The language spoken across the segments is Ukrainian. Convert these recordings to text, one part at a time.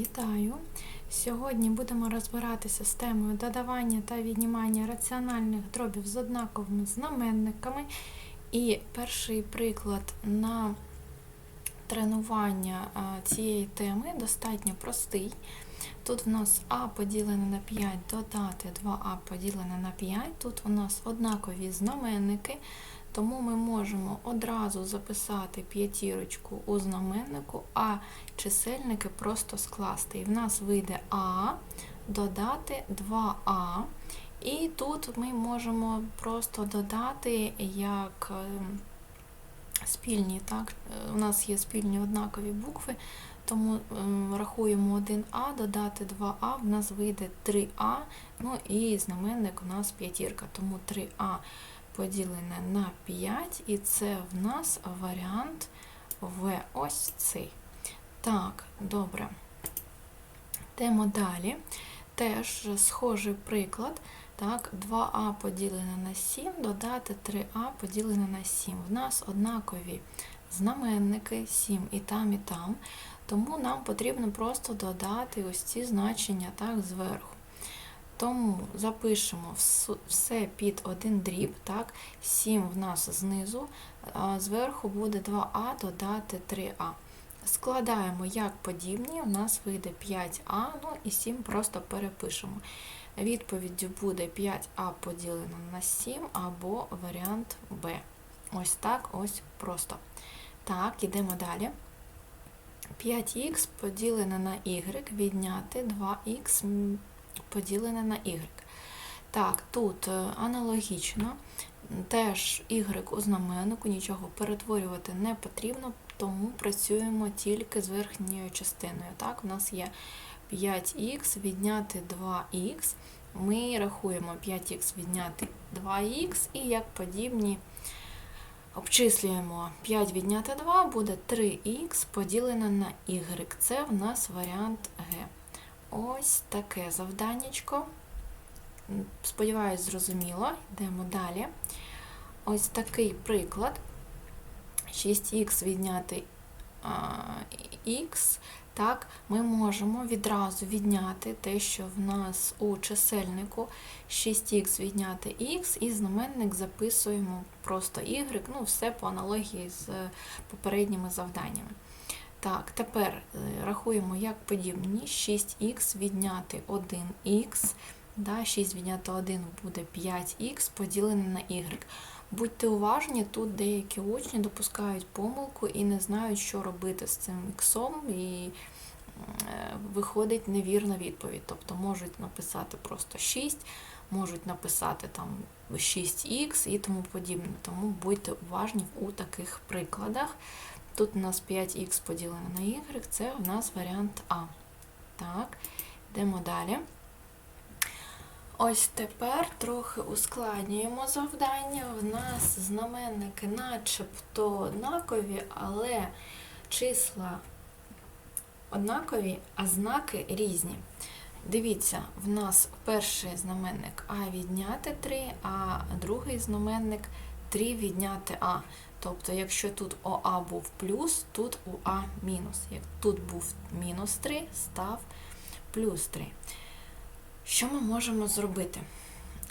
Вітаю! Сьогодні будемо розбиратися з темою додавання та віднімання раціональних дробів з однаковими знаменниками. І перший приклад на тренування цієї теми достатньо простий. Тут у нас а поділене на 5 додати 2а поділене на 5. Тут у нас однакові знаменники, тому ми можемо одразу записати п'ятірочку у знаменнику, а чисельники просто скласти. І в нас вийде А, додати 2А. І тут ми можемо просто додати як ем, спільні, так? У нас є спільні однакові букви, тому ем, рахуємо 1А, додати 2А, в нас вийде 3А, ну і знаменник у нас п'ятірка, тому 3А поділене на 5, і це в нас варіант В ось цей. Так, добре. Йдемо далі. Теж схожий приклад. Так, 2а поділене на 7, додати 3а поділене на 7. В нас однакові знаменники 7 і там, і там. Тому нам потрібно просто додати ось ці значення так, зверху. Тому запишемо все під один дріб, так, 7 в нас знизу, а зверху буде 2а додати 3а. Складаємо як подібні, у нас вийде 5а, ну і 7 просто перепишемо. Відповіддю буде 5а поділено на 7 або варіант Б. Ось так, ось просто. Так, ідемо далі. 5х поділене на y відняти 2х м, поділене на y. Так, тут е, аналогічно, теж y у знаменнику, нічого перетворювати не потрібно, тому працюємо тільки з верхньою частиною. Так, у нас є 5х відняти 2х. Ми рахуємо 5х відняти 2х і як подібні обчислюємо 5 відняти 2 буде 3х поділене на y. Це в нас варіант Г. Ось таке завданнячко. Сподіваюсь, зрозуміло. Йдемо далі. Ось такий приклад. 6х відняти х, так, ми можемо відразу відняти те, що в нас у чисельнику 6х відняти х, і знаменник записуємо просто y, ну, все по аналогії з попередніми завданнями. Так, тепер е, рахуємо як подібні 6х відняти 1х, да, 6 відняти 1 буде 5х поділене на y. Будьте уважні, тут деякі учні допускають помилку і не знають, що робити з цим іксом, і е, виходить невірна відповідь. Тобто можуть написати просто 6, можуть написати там 6х і тому подібне. Тому будьте уважні у таких прикладах. Тут у нас 5х поділене на y, це у нас варіант А. Так, йдемо далі. Ось тепер трохи ускладнюємо завдання. В нас знаменники начебто однакові, але числа однакові, а знаки різні. Дивіться, в нас перший знаменник А відняти 3, а другий знаменник 3 відняти А. Тобто, якщо тут ОА був плюс, тут УА мінус. Як тут був мінус 3, став плюс 3. Що ми можемо зробити?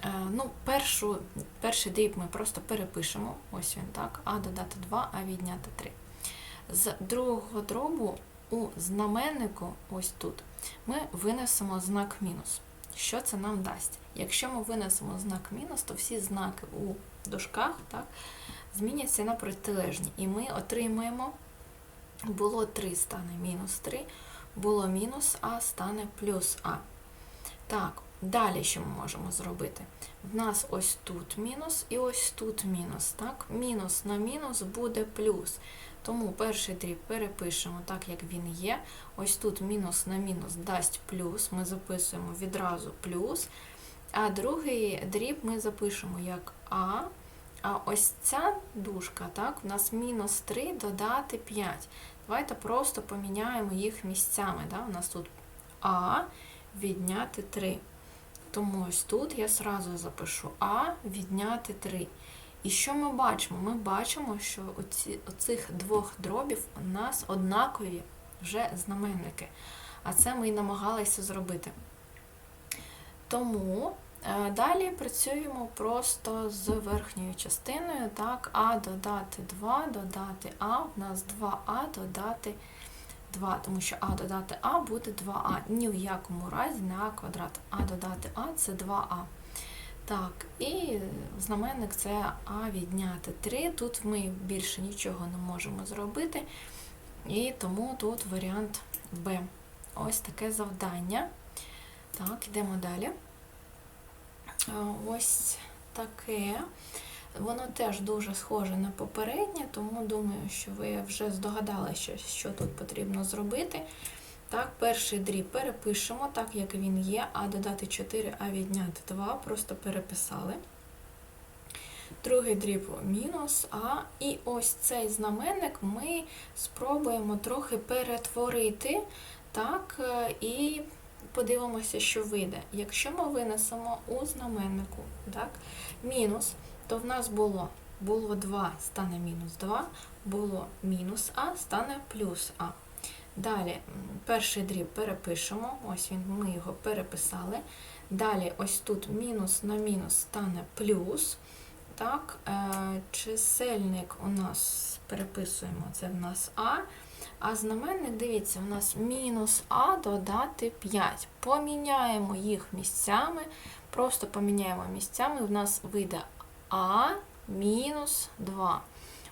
Е, Ну, першу, перший дріб ми просто перепишемо. Ось він так. А додати 2, а відняти 3. З другого дробу у знаменнику, ось тут, ми винесемо знак мінус. Що це нам дасть? Якщо ми винесемо знак мінус, то всі знаки у дужках так, зміняться на протилежні. І ми отримаємо, було 3 стане мінус 3, було мінус А стане плюс А. Так, далі що ми можемо зробити? В нас ось тут мінус і ось тут мінус. Так? Мінус на мінус буде плюс. Тому перший дріб перепишемо так, як він є. Ось тут мінус на мінус дасть плюс, ми записуємо відразу плюс. А другий дріб ми запишемо як А. А ось ця дужка, так, у нас мінус 3 додати 5. Давайте просто поміняємо їх місцями. Да? У нас тут А відняти 3. Тому ось тут я сразу запишу А відняти 3. І що ми бачимо? Ми бачимо, що оці, оцих двох дробів у нас однакові вже знаменники. А це ми і намагалися зробити. Тому далі працюємо просто з верхньою частиною. Так, А додати 2, додати А, в нас 2А додати 2, тому що А додати А буде 2А. Ні в якому разі не А квадрат. А додати А це 2А. Так, і знаменник це А відняти 3. Тут ми більше нічого не можемо зробити. І тому тут варіант Б. Ось таке завдання. Так, йдемо далі. Ось таке. Воно теж дуже схоже на попереднє, тому думаю, що ви вже здогадалися, що тут потрібно зробити. Так, перший дріб перепишемо, так як він є, а додати 4, а відняти 2, просто переписали. Другий дріб мінус А. І ось цей знаменник ми спробуємо трохи перетворити. Так, е, і подивимося, що вийде. Якщо ми винесемо у знаменнику так, мінус, то в нас було було 2, стане мінус 2, було мінус А, стане плюс А. Далі перший дріб перепишемо, ось він, ми його переписали. Далі ось тут мінус на мінус стане плюс. Так, е, чисельник у нас переписуємо, це в нас А. А знаменник, дивіться, у нас мінус А додати 5. Поміняємо їх місцями, просто поміняємо місцями, в нас вийде А мінус 2.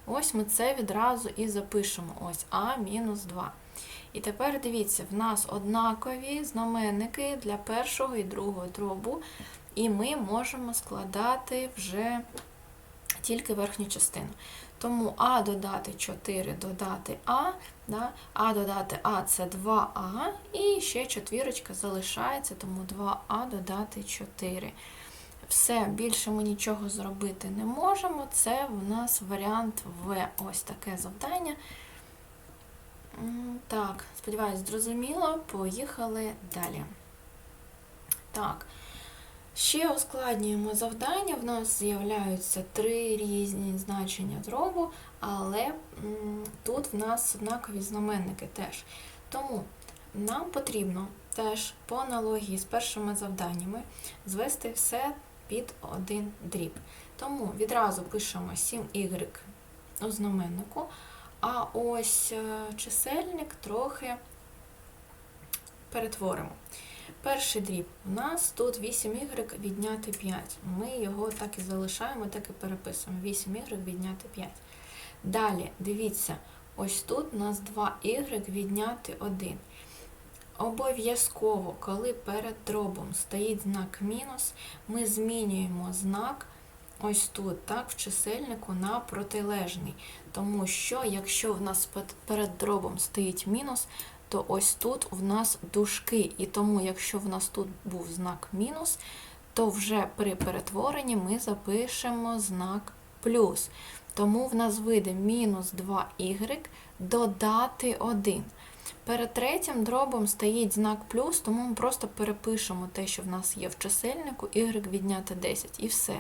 Ось ми це відразу і запишемо. Ось А мінус 2. І тепер дивіться, в нас однакові знаменники для першого і другого дробу, і ми можемо складати вже тільки верхню частину. Тому А додати 4 додати А, да? А додати А це 2А, і ще четвірочка залишається, тому 2А додати 4. Все, більше ми нічого зробити не можемо. Це в нас варіант В. Ось таке завдання. Так, сподіваюсь, зрозуміло. Поїхали далі. Так. Ще ускладнюємо завдання. В нас з'являються три різні значення дробу, але тут в нас однакові знаменники теж. Тому нам потрібно теж по аналогії з першими завданнями звести все під один дріб. Тому відразу пишемо 7y у знаменнику, а ось е, чисельник трохи перетворимо. Перший дріб у нас тут 8y відняти 5. Ми його так і залишаємо, так і переписуємо. 8y відняти 5. Далі, дивіться, ось тут у нас 2y відняти 1. Обов'язково, коли перед дробом стоїть знак мінус, ми змінюємо знак ось тут, так, в чисельнику на протилежний. Тому що, якщо в нас перед дробом стоїть мінус, то ось тут в нас дужки. І тому, якщо в нас тут був знак мінус, то вже при перетворенні ми запишемо знак плюс. Тому в нас вийде мінус 2y додати 1. Перед третім дробом стоїть знак плюс, тому ми просто перепишемо те, що в нас є в чисельнику, y відняти 10 і все.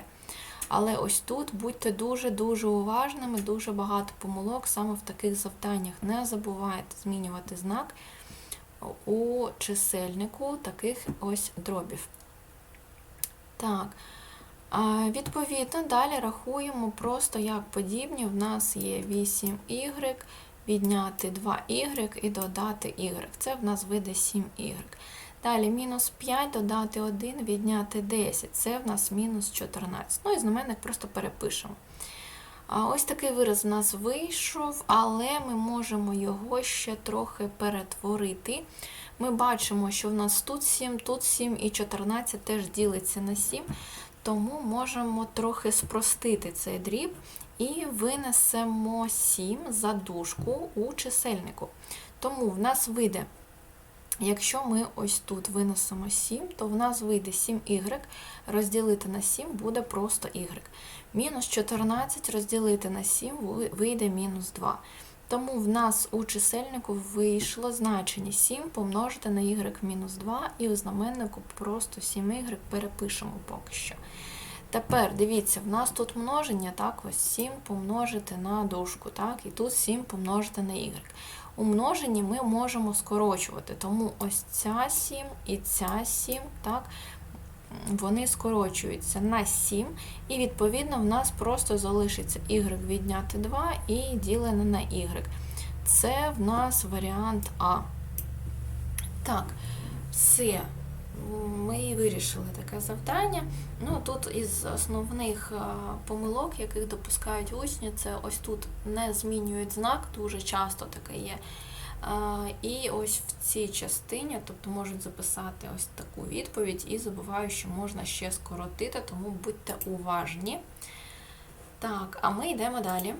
Але ось тут будьте дуже-дуже уважними, дуже багато помилок саме в таких завданнях. Не забувайте змінювати знак у чисельнику таких ось дробів. Так. Відповідно, далі рахуємо просто як подібні. В нас є 8y, відняти 2y і додати y. Це в нас вийде 7y. Далі мінус 5 додати 1, відняти 10. Це в нас мінус 14. Ну і знаменник просто перепишемо. Ось такий вираз в нас вийшов, але ми можемо його ще трохи перетворити. Ми бачимо, що в нас тут 7, тут 7 і 14 теж ділиться на 7, тому можемо трохи спростити цей дріб і винесемо 7 за дужку у чисельнику. Тому в нас вийде, якщо ми ось тут винесемо 7, то в нас вийде 7y, розділити на 7 буде просто y. Мінус 14 розділити на 7 вийде мінус 2. Тому в нас у чисельнику вийшло значення 7 помножити на y мінус 2, і у знаменнику просто 7y перепишемо поки що. Тепер дивіться, в нас тут множення, так, ось 7 помножити на дужку, так, і тут 7 помножити на y. у множенні ми можемо скорочувати. Тому ось ця 7 і ця 7, так, вони скорочуються на 7, і відповідно в нас просто залишиться y відняти 2 і ділене на y. Це в нас варіант А. Так, все. Ми вирішили таке завдання. Ну, тут із основних е, помилок, яких допускають учні, це ось тут не змінюють знак, дуже часто таке є. Е, І ось в цій частині, тобто можуть записати ось таку відповідь і забувають, що можна ще скоротити, тому будьте уважні. Так, а ми йдемо далі.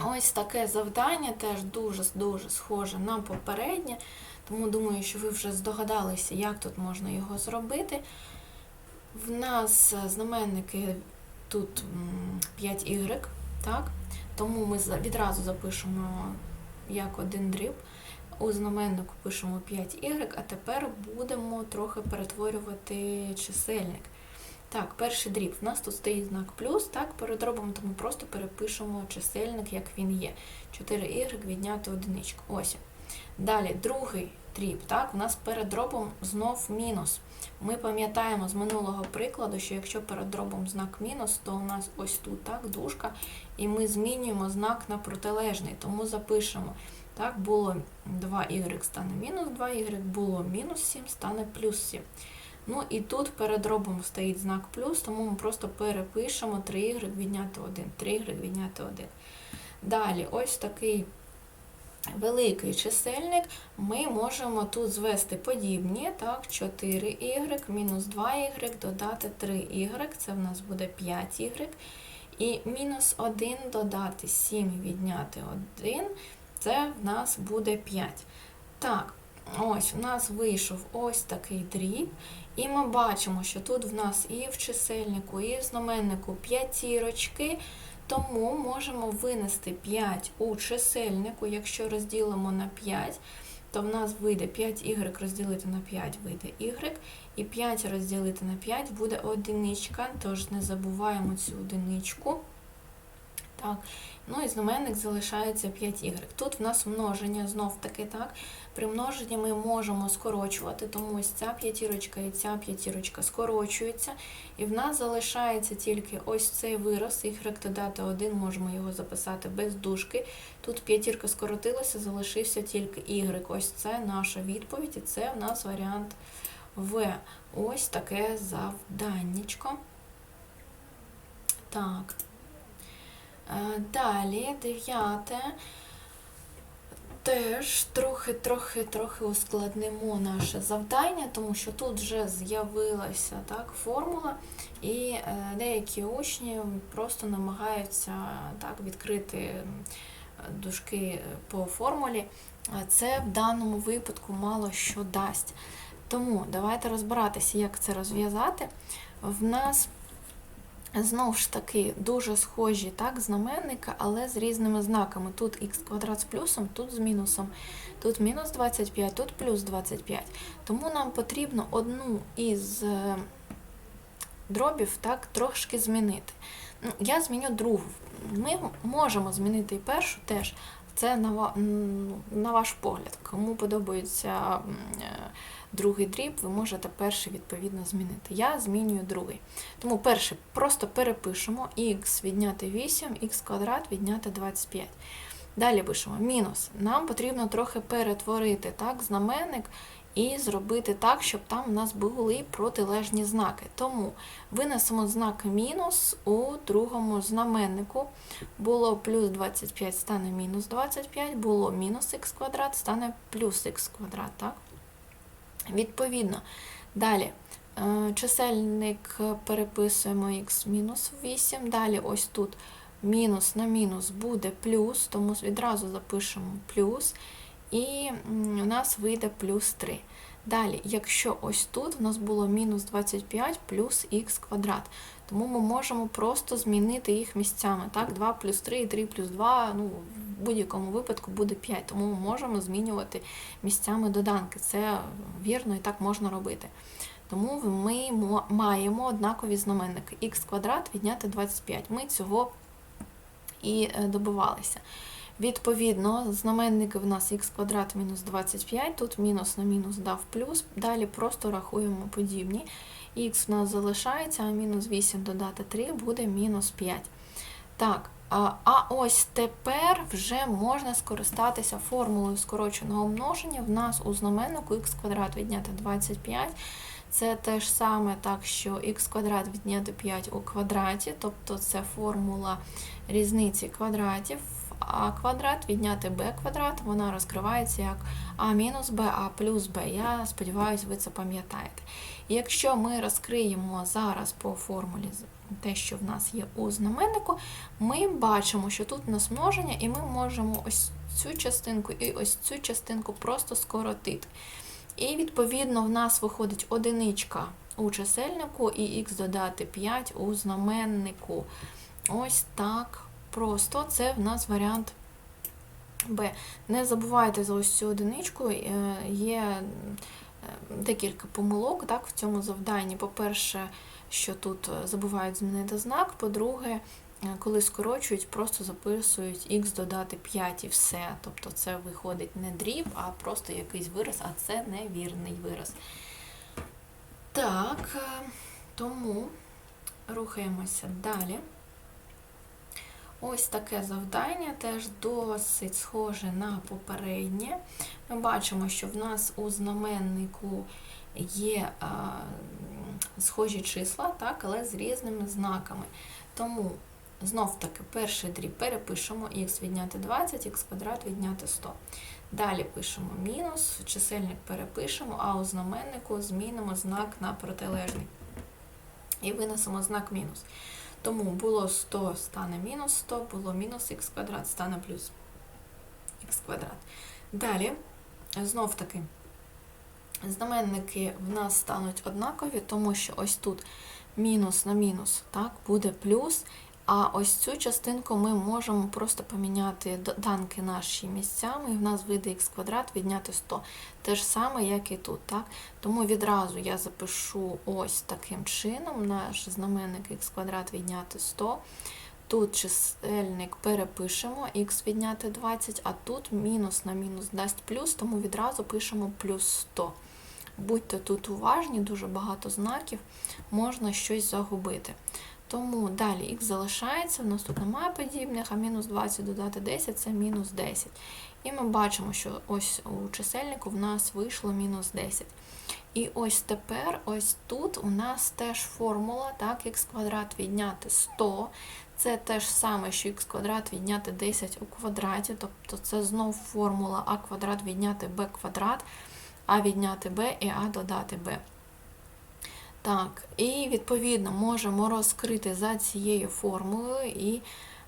Ось таке завдання теж дуже-дуже схоже на попереднє, тому думаю, що ви вже здогадалися, як тут можна його зробити. В нас е, знаменники тут 5y, так? тому ми відразу запишемо як один дріб. У знаменнику пишемо 5y, а тепер будемо трохи перетворювати чисельник. Так, перший дріб. У нас тут стоїть знак плюс, так, перед робом, тому просто перепишемо чисельник, як він є. 4y відняти одиничку. Ось. Далі, другий дріб, так, у нас перед дробом знов мінус. Ми пам'ятаємо з минулого прикладу, що якщо перед дробом знак мінус, то у нас ось тут так, дужка, і ми змінюємо знак на протилежний, тому запишемо. Так, було 2y стане мінус 2y, було мінус 7, стане плюс 7. Ну і тут перед робом стоїть знак плюс, тому ми просто перепишемо 3y відняти 1, 3y відняти 1. Далі, ось такий великий чисельник, ми можемо тут звести подібні, так, 4y мінус 2y додати 3y, це в нас буде 5y. І мінус 1 додати 7 відняти 1, це в нас буде 5. Так, ось у нас вийшов ось такий дріб. І ми бачимо, що тут в нас і в чисельнику, і в знаменнику п'ятірочки, тому можемо винести 5 у чисельнику, якщо розділимо на 5, то в нас вийде 5y розділити на 5 вийде y, і 5 розділити на 5 буде одиничка, тож не забуваємо цю одиничку. Так. Ну і знаменник залишається 5y. Тут в нас множення знов таки так. При множенні ми можемо скорочувати, тому ось ця п'ятірочка і ця п'ятірочка скорочуються. І в нас залишається тільки ось цей вираз, y додати 1, можемо його записати без дужки. Тут п'ятірка скоротилася, залишився тільки y. Ось це наша відповідь, і це в нас варіант В. Ось таке завданнячко. Так. Е, Далі, дев'яте. Теж трохи, трохи, трохи ускладнимо наше завдання, тому що тут вже з'явилася так, формула, і е, деякі учні просто намагаються так, відкрити е, дужки по формулі. Це в даному випадку мало що дасть. Тому давайте розбиратися, як це розв'язати. В нас Знову ж таки, дуже схожі так, знаменника, але з різними знаками. Тут х квадрат з плюсом, тут з мінусом. Тут мінус 25, тут плюс 25. Тому нам потрібно одну із е, дробів так, трошки змінити. Ну, Я зміню другу. Ми можемо змінити і першу теж. Це на, на ваш погляд. Кому подобається е, другий дріб, ви можете перший відповідно змінити. Я змінюю другий. Тому перший просто перепишемо х відняти 8, х квадрат відняти 25. Далі пишемо мінус. Нам потрібно трохи перетворити так, знаменник і зробити так, щоб там у нас були протилежні знаки. Тому винесемо знак мінус у другому знаменнику. Було плюс 25, стане мінус 25, було мінус х квадрат, стане плюс х квадрат. Так? Відповідно, далі е, чисельник переписуємо х мінус 8. Далі ось тут мінус на мінус буде плюс, тому відразу запишемо плюс. І у нас вийде плюс 3. Далі, якщо ось тут у нас було мінус 25 плюс х квадрат, тому ми можемо просто змінити їх місцями. Так, 2 плюс 3 і 3 плюс 2, ну, в будь-якому випадку буде 5, тому ми можемо змінювати місцями доданки. Це вірно і так можна робити. Тому ми маємо однакові знаменники. х квадрат відняти 25. Ми цього і е, добивалися. Відповідно, знаменники в нас х квадрат мінус 25, тут мінус на мінус дав плюс, далі просто рахуємо подібні. Х в нас залишається, а мінус 8 додати 3 буде мінус 5. Так, а ось тепер вже можна скористатися формулою скороченого множення. В нас у знаменнику х квадрат відняти 25. Це те ж саме, так що х квадрат відняти 5 у квадраті, тобто це формула різниці квадратів. А квадрат відняти b квадрат, вона розкривається як а мінус b, а плюс b. Я сподіваюся, ви це пам'ятаєте. Якщо ми розкриємо зараз по формулі те, що в нас є у знаменнику, ми бачимо, що тут у нас множення, і ми можемо ось цю частинку і ось цю частинку просто скоротити. І, відповідно, в нас виходить одиничка у чисельнику і х додати 5 у знаменнику. Ось так просто. Це в нас варіант Б. Не забувайте за ось цю одиничку, е, є декілька помилок так, в цьому завданні. По-перше, що тут е, забувають змінити знак, по-друге, коли скорочують, просто записують х додати 5 і все. Тобто це виходить не дріб, а просто якийсь вираз, а це невірний вираз. Так, тому рухаємося далі. Ось таке завдання теж досить схоже на попереднє. Ми бачимо, що в нас у знаменнику є а, схожі числа, так, але з різними знаками. Тому, знов-таки, перший дріб перепишемо х відняти 20, х квадрат відняти 100. Далі пишемо мінус, чисельник перепишемо, а у знаменнику змінимо знак на протилежний. І винесемо знак мінус. Тому було 100 стане мінус 100, було мінус х квадрат стане плюс х квадрат. Далі, знов таки, знаменники в нас стануть однакові, тому що ось тут мінус на мінус так, буде плюс, а ось цю частинку ми можемо просто поміняти доданки наші місцями, і в нас вийде х квадрат відняти 100. Те ж саме, як і тут. Так? Тому відразу я запишу ось таким чином наш знаменник х квадрат відняти 100. Тут чисельник перепишемо, х відняти 20, а тут мінус на мінус дасть плюс, тому відразу пишемо плюс 100. Будьте тут уважні, дуже багато знаків, можна щось загубити. Тому далі х залишається, у нас тут немає подібних, а мінус 20 додати 10 це мінус 10. І ми бачимо, що ось у чисельнику в нас вийшло мінус 10. І ось тепер, ось тут у нас теж формула, так, х квадрат відняти 100. Це те ж саме, що х квадрат відняти 10 у квадраті, тобто це знов формула а квадрат відняти b квадрат, а відняти b і а додати b. Так, і відповідно можемо розкрити за цією формулою, і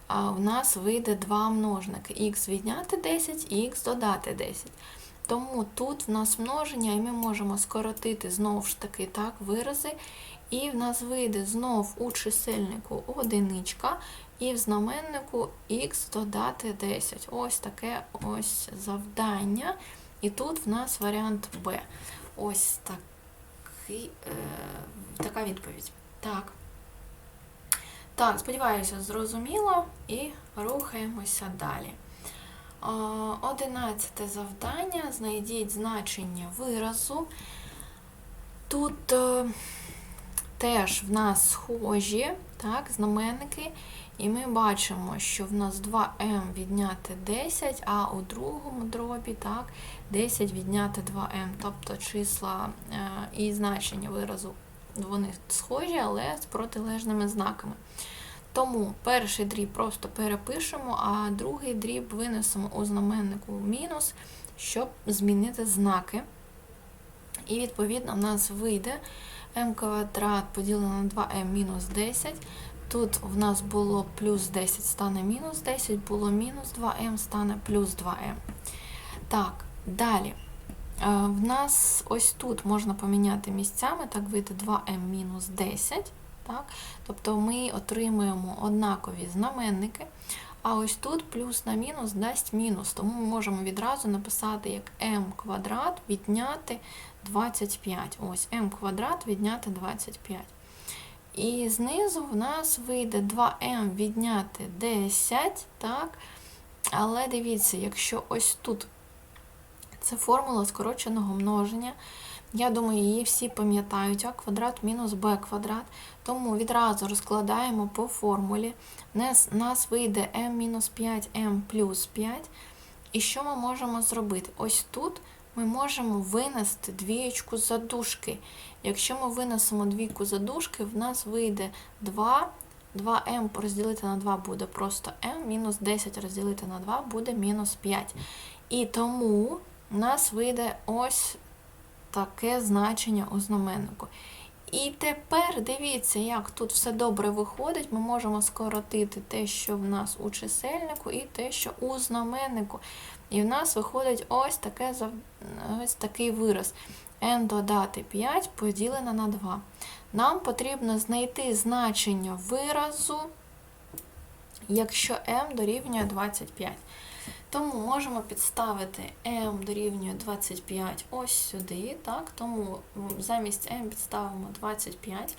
а, в нас вийде два множники. х відняти 10 і х додати 10. Тому тут в нас множення, і ми можемо скоротити знову ж таки так, вирази. І в нас вийде знов у чисельнику одиничка, і в знаменнику х додати 10. Ось таке ось завдання. І тут в нас варіант Б. Ось так такий, е, така відповідь. Так. Так, сподіваюся, зрозуміло і рухаємося далі. Одинадцяте завдання. Знайдіть значення виразу. Тут е, теж в нас схожі так, знаменники, і ми бачимо, що в нас 2m відняти 10, а у другому дробі так, 10 відняти 2m, тобто числа е, і значення виразу вони схожі, але з протилежними знаками. Тому перший дріб просто перепишемо, а другий дріб винесемо у знаменнику мінус, щоб змінити знаки. І, відповідно, в нас вийде m квадрат поділено на 2m мінус 10. Тут в нас було плюс 10 стане мінус 10, було мінус 2m, стане плюс 2m. Так, далі. Е, в нас ось тут можна поміняти місцями, так вийде 2m мінус 10. Так? Тобто ми отримуємо однакові знаменники. А ось тут плюс на мінус дасть мінус. Тому ми можемо відразу написати як m квадрат відняти 25. Ось m квадрат відняти 25. І знизу в нас вийде 2m відняти 10, так? Але дивіться, якщо ось тут це формула скороченого множення, я думаю, її всі пам'ятають, а квадрат мінус b квадрат. Тому відразу розкладаємо по формулі. Нас, вийде m мінус 5m плюс 5. І що ми можемо зробити? Ось тут ми можемо винести двієчку задушки. Якщо ми винесемо двійку задушки, в нас вийде 2. 2m розділити на 2 буде просто m, мінус 10 розділити на 2 буде мінус 5. І тому у нас вийде ось таке значення у знаменнику. І тепер дивіться, як тут все добре виходить. Ми можемо скоротити те, що в нас у чисельнику, і те, що у знаменнику. І в нас виходить ось, таке, ось такий вираз. n додати 5 поділене на 2. Нам потрібно знайти значення виразу, якщо m дорівнює 25. Тому можемо підставити m дорівнює 25 ось сюди. Так? Тому замість m підставимо 25.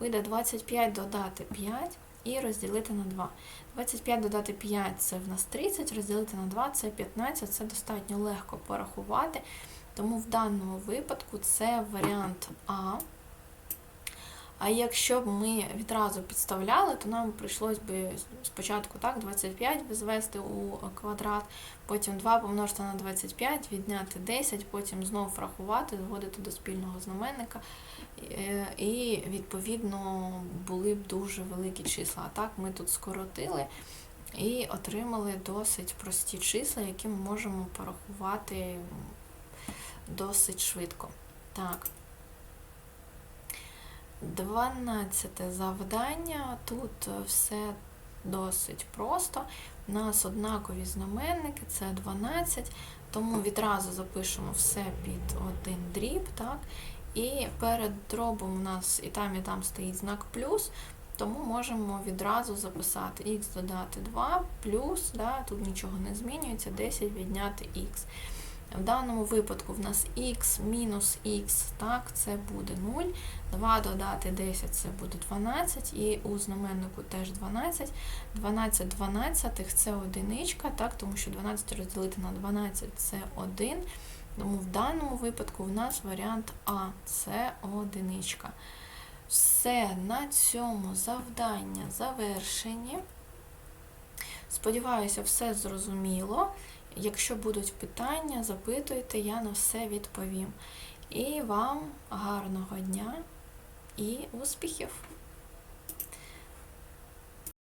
Вийде 25 додати 5 і розділити на 2. 25 додати 5 це в нас 30, розділити на 2 це 15. Це достатньо легко порахувати. Тому в даному випадку це варіант А. А якщо б ми відразу підставляли, то нам прийшлось би спочатку так, 25 звести у квадрат, потім 2 помножити на 25, відняти 10, потім знову врахувати, зводити до спільного знаменника. Е, І відповідно були б дуже великі числа. А так ми тут скоротили і отримали досить прості числа, які ми можемо порахувати досить швидко. Так. Дванадцяте завдання. Тут е, все досить просто. У нас однакові знаменники, це 12, тому відразу запишемо все під один дріб. Так? І перед дробом у нас і там, і там стоїть знак плюс, тому можемо відразу записати х додати 2 плюс, да, тут нічого не змінюється, 10 відняти х. В даному випадку в нас х мінус х, так, це буде 0. 2 додати 10 це буде 12, і у знаменнику теж 12. 12 дванадцятих це одиничка, так, тому що 12 розділити на 12 це 1. Тому в даному випадку в нас варіант А це одиничка. Все, на цьому завдання завершені. Сподіваюся, все зрозуміло. Якщо будуть питання, запитуйте, я на все відповім. І вам гарного дня і успіхів!